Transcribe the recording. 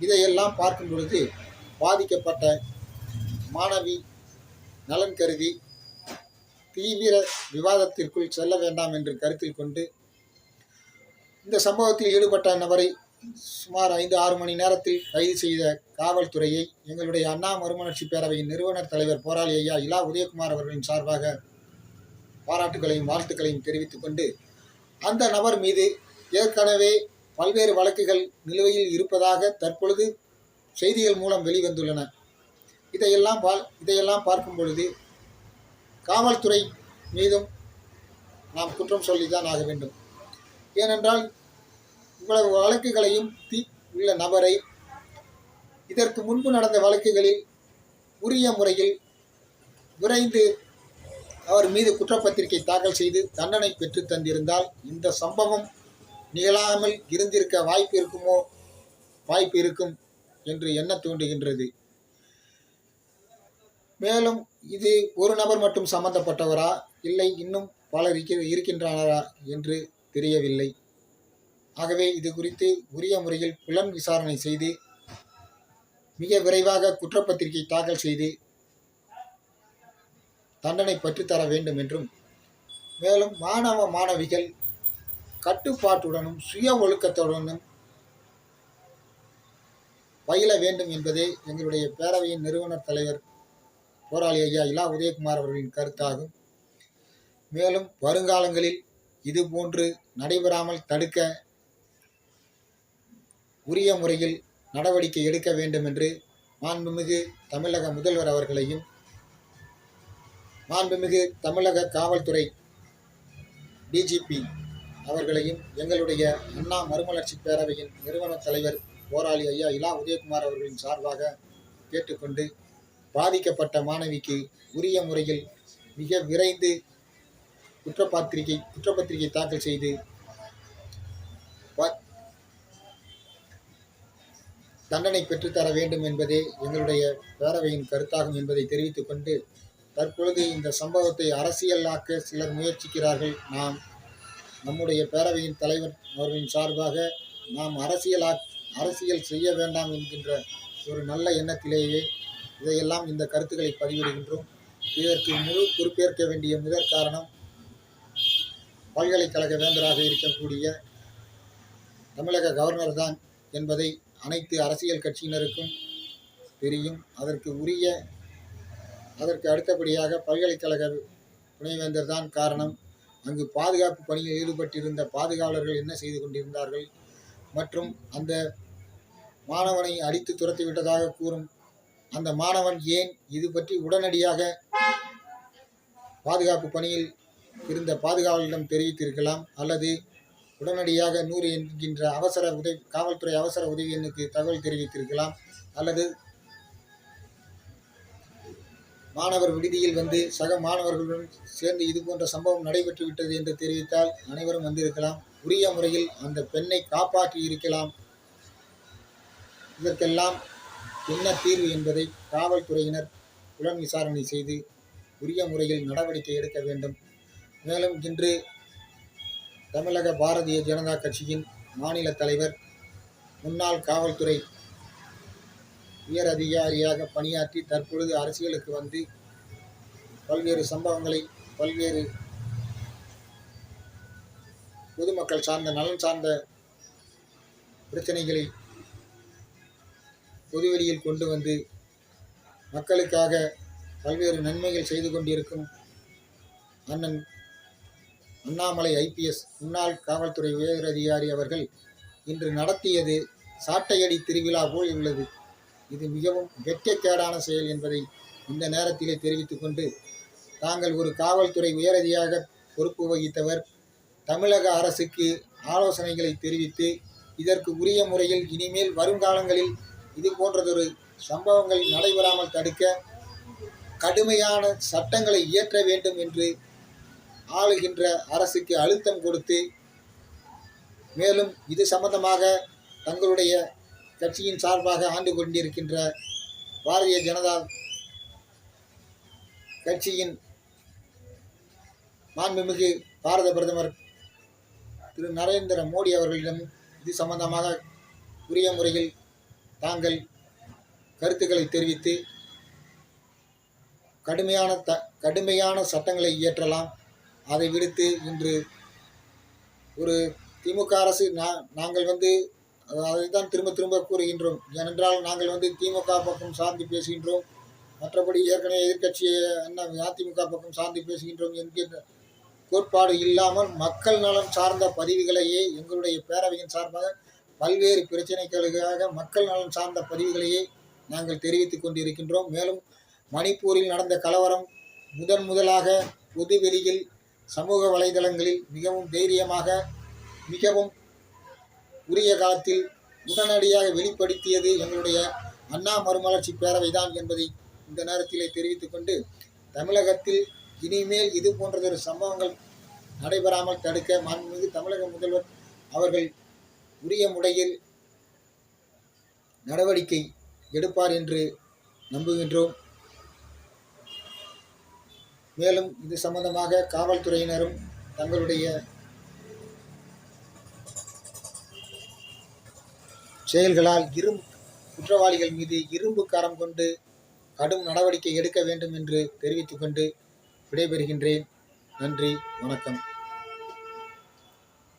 இதையெல்லாம் பார்க்கும் பொழுது பாதிக்கப்பட்ட மாணவி நலன் கருதி தீவிர விவாதத்திற்குள் செல்ல வேண்டாம் என்று கருத்தில் கொண்டு இந்த சம்பவத்தில் ஈடுபட்ட நபரை சுமார் ஐந்து ஆறு மணி நேரத்தில் கைது செய்த காவல்துறையை எங்களுடைய அண்ணா மறுமலர்ச்சி பேரவையின் நிறுவனர் தலைவர் போராளி ஐயா இலா உதயகுமார் அவர்களின் சார்பாக பாராட்டுகளையும் வாழ்த்துக்களையும் தெரிவித்துக் கொண்டு அந்த நபர் மீது ஏற்கனவே பல்வேறு வழக்குகள் நிலுவையில் இருப்பதாக தற்பொழுது செய்திகள் மூலம் வெளிவந்துள்ளன. இதையெல்லாம் பா இதையெல்லாம் பார்க்கும் பொழுது காவல்துறை மீதும் நாம் குற்றம் சொல்லித்தான் ஆக வேண்டும். ஏனென்றால் இவ்வளவு வழக்குகளையும் தீ உள்ள நபரை இதற்கு முன்பு நடந்த வழக்குகளில் உரிய முறையில் விரைந்து அவர் மீது குற்றப்பத்திரிகை தாக்கல் செய்து தண்டனை பெற்று தந்திருந்தால் இந்த சம்பவம் நிகழாமல் இருந்திருக்க வாய்ப்பு இருக்குமோ? வாய்ப்பு இருக்கும் என்று எண்ண தோன்றுகின்றது. மேலும் இது ஒரு நபர் மட்டும் சம்பந்தப்பட்டவரா? இல்லை இன்னும் பலர் இருக்கின்றனரா என்று தெரியவில்லை. ஆகவே இது குறித்து உரிய முறையில் புலன் விசாரணை செய்து மிக விரைவாக குற்றப்பத்திரிகை தாக்கல் செய்து தண்டனை பெற்றுத்தர வேண்டும் என்றும் மேலும் மாணவ மாணவிகள் கட்டுப்பாட்டுடனும் சுய ஒழுக்கத்துடனும் பயில வேண்டும் என்பதே எங்களுடைய பேரவையின் நிறுவனர் தலைவர் போராளி ஐயா இலா உதயகுமார் அவர்களின் கருத்தாகும். மேலும் வருங்காலங்களில் இதுபோன்று நடைபெறாமல் தடுக்க உரிய முறையில் நடவடிக்கை எடுக்க வேண்டும் என்று மாண்புமிகு தமிழக முதல்வர் அவர்களையும் மாண்புமிகு தமிழக காவல்துறை டிஜிபி அவர்களையும் எங்களுடைய அண்ணா மறுமலர்ச்சி பேரவையின் நிறுவன தலைவர் போராளி ஐயா இலா உதயகுமார் அவர்களின் சார்பாக கேட்டுக்கொண்டு பாதிக்கப்பட்ட மாணவிக்கு உரிய முறையில் மிக விரைந்து குற்றப்பத்திரிகை குற்றப்பத்திரிகை தாக்கல் செய்து தண்டனை பெற்றுத்தர வேண்டும் என்பதே எங்களுடைய பேரவையின் கருத்தாகும் என்பதை தெரிவித்துக் கொண்டு தற்பொழுது இந்த சம்பவத்தை அரசியலாக்க சிலர் முயற்சிக்கிறார்கள். நாம் நம்முடைய பேரவையின் தலைவர் அவர்களின் சார்பாக நாம் அரசியலா அரசியல் செய்ய வேண்டாம் என்கின்ற ஒரு நல்ல எண்ணத்திலேயே இதையெல்லாம் இந்த கருத்துக்களை பதிவிடுகின்றோம். இதற்கு முழு பொறுப்பேற்க வேண்டிய முதற் காரணம் பல்கலைக்கழக வேந்தராக இருக்கக்கூடிய தமிழக கவர்னர் தான் என்பதை அனைத்து அரசியல் கட்சியினருக்கும் தெரியும். அதற்கு உரிய அதற்கு அடுத்தபடியாக பல்கலைக்கழக துணைவேந்தர் தான் காரணம். அங்கு பாதுகாப்பு பணியில் ஈடுபட்டிருந்த பாதுகாவலர்கள் என்ன செய்து கொண்டிருந்தார்கள்? மற்றும் அந்த மாணவனை அடித்து துரத்தி விட்டதாக கூறும் அந்த மாணவன் ஏன் இது பற்றி உடனடியாக பாதுகாப்பு பணியில் இருந்த பாதுகாவலரிடம் தெரிவித்திருக்கலாம்? அல்லது உடனடியாக நூறு என்கின்ற அவசர உதவி காவல்துறை அவசர உதவி எண்ணுக்கு தகவல் தெரிவித்திருக்கலாம்? அல்லது மாணவர் விடுதியில் வந்து சக மாணவர்களுடன் சேர்ந்து இது போன்ற சம்பவம் நடைபெற்று விட்டது என்று தெரிவித்தால் அனைவரும் வந்திருக்கலாம். உரிய முறையில் அந்த பெண்ணை காப்பாற்றி இருக்கலாம். இதற்கெல்லாம் என்ன தீர்வு என்பதை காவல்துறையினர் புலன் விசாரணை செய்து உரிய முறையில் நடவடிக்கை எடுக்க வேண்டும். மேலும் இன்று தமிழக பாரதிய ஜனதா கட்சியின் மாநில தலைவர் முன்னாள் காவல்துறை உயர் அதிகாரியாக பணியாற்றி தற்பொழுது அரசியலுக்கு வந்து பல்வேறு சம்பவங்களை பல்வேறு பொதுமக்கள் சார்ந்த நலன் சார்ந்த பிரச்சனைகளை பொதுவெளியில் கொண்டு வந்து மக்களுக்காக பல்வேறு நன்மைகள் செய்து கொண்டிருக்கும் அண்ணன் அண்ணாமலை ஐபிஎஸ் முன்னாள் காவல்துறை உயர் அதிகாரி அவர்கள் இன்று நடத்தியது சாட்டையடி திருவிழா போல் உள்ளது. இது மிகவும் வெட்கக்கேடான செயல் என்பதை இந்த நேரத்திலே தெரிவித்துக்கொண்டு தாங்கள் ஒரு காவல்துறை உயரதியாக பொறுப்பு வகித்தவர் தமிழக அரசுக்கு ஆலோசனைகளை தெரிவித்து இதற்கு உரிய முறையில் இனிமேல் வருங்காலங்களில் இது போன்றதொரு சம்பவங்கள் நடைபெறாமல் தடுக்க கடுமையான சட்டங்களை இயற்ற வேண்டும் என்று ஆளுகின்ற அரசுக்கு அழுத்தம் கொடுத்து மேலும் இது சம்பந்தமாக தங்களுடைய கட்சியின் சார்பாக ஆண்டு கொண்டிருக்கின்ற பாரதிய ஜனதா கட்சியின் மாண்புமிகு பாரத பிரதமர் திரு நரேந்திர மோடி அவர்களிடம் இது சம்பந்தமாக உரிய முறையில் தாங்கள் கருத்துக்களை தெரிவித்து கடுமையான த கடுமையான சட்டங்களை இயற்றலாம். அதை விடுத்து இன்று ஒரு திமுக அரசு நா நாங்கள் வந்து அதை திரும்ப திரும்ப கூறுகின்றோம். ஏனென்றால் நாங்கள் வந்து திமுக பக்கம் சார்ந்து பேசுகின்றோம். மற்றபடி ஏற்கனவே எதிர்க்கட்சி என்ன அதிமுக பக்கம் சார்ந்து பேசுகின்றோம் என்கின்ற கோட்பாடு இல்லாமல் மக்கள் நலன் சார்ந்த பதிவுகளையே எங்களுடைய பேரவையின் சார்பாக பல்வேறு பிரச்சனைகளுக்காக மக்கள் நலன் சார்ந்த பதிவுகளையே நாங்கள் தெரிவித்துக் கொண்டிருக்கின்றோம். மேலும் மணிப்பூரில் நடந்த கலவரம் முதன் முதலாக பொதுவெளியில் சமூக வலைதளங்களில் மிகவும் தைரியமாக மிகவும் உரிய காலத்தில் உடனடியாக வெளிப்படுத்தியது எங்களுடைய அண்ணா மறுமலர்ச்சி பேரவை தான் என்பதை இந்த நேரத்திலே தெரிவித்துக் கொண்டு தமிழகத்தில் இனிமேல் இது போன்றதொரு சம்பவங்கள் நடைபெறாமல் தடுக்க மாண்புமிகு தமிழக முதல்வர் அவர்கள் உரிய முறையில் நடவடிக்கை எடுப்பார் என்று நம்புகின்றோம். மேலும் இது சம்பந்தமாக காவல்துறையினரும் தங்களுடைய செயல்களால் இரும்பு குற்றவாளிகள் மீது இரும்பு கரம் கொண்டு கடும் நடவடிக்கை எடுக்க வேண்டும் என்று தெரிவித்துக்கொண்டு விடைபெறுகின்றேன். நன்றி வணக்கம்.